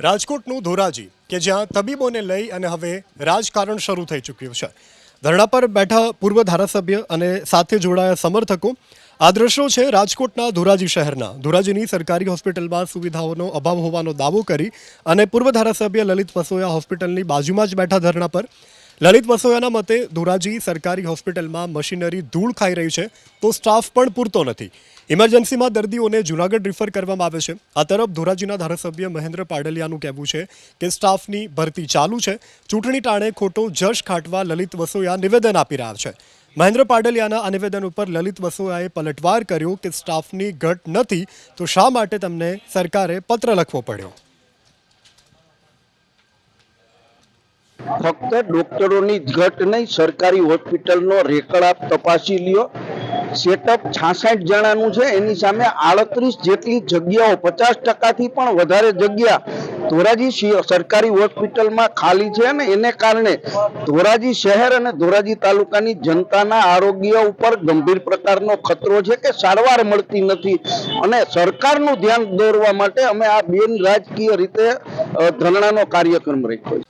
રાજકોટનું ધોરાજી, કે જ્યાં તબીબોને લઈ અને હવે રાજકારણ શરૂ થઈ ચૂક્યું છે. ધરણા પર બેઠા પૂર્વ ધારાસભ્ય અને સાથે જોડાયા સમર્થકો આ દ્રશ્યો છે રાજકોટના ધોરાજી શહેરના. ધોરાજીની સરકારી હોસ્પિટલમાં સુવિધાઓનો અભાવ હોવાનો દાવો કરી અને પૂર્વ ધારાસભ્ય લલિત પસોયા હોસ્પિટલની બાજુમાં જ બેઠા ધરણા પર લલિત વસોયાના મતે ધોરાજી સરકારી હોસ્પિટલમાં મશીનરી ધૂળ ખાઈ રહી છે તો સ્ટાફ પણ પૂરતો નથી. ઇમરજન્સીમાં દર્દીઓને જૂનાગઢ રિફર કરવામાં આવે છે. આ તરફ ધોરાજીના ધારાસભ્ય મહેન્દ્ર પાડલિયાનું કહેવું છે કે સ્ટાફની ભરતી ચાલુ છે. ચૂંટણી ટાણે ખોટો જશ ખાટવા લલિત વસોયા નિવેદન આપી રહ્યા છે. મહેન્દ્ર પાડલિયાના આ નિવેદન ઉપર લલિત વસોયાએ પલટવાર કર્યો કે સ્ટાફની ઘટ નથી તો શા માટે તમને સરકારે પત્ર લખવો પડ્યો? ફક્ત ડોક્ટરોની ઘટ નહીં, સરકારી હોસ્પિટલનો રેકર્ડ આપ તપાસી લ્યો. સેટઅપ છાસઠ જણાનું છે, એની સામે આડત્રીસ જેટલી જગ્યાઓ, પચાસ ટકાથી પણ વધારે જગ્યા ધોરાજી સરકારી હોસ્પિટલમાં ખાલી છે અને એને કારણે ધોરાજી શહેર અને ધોરાજી તાલુકાની જનતાના આરોગ્ય ઉપર ગંભીર પ્રકારનો ખતરો છે કે સારવાર મળતી નથી. અને સરકારનું ધ્યાન દોરવા માટે અમે આ બિન રાજકીય રીતે ધરણાનો કાર્યક્રમ રાખ્યો છે.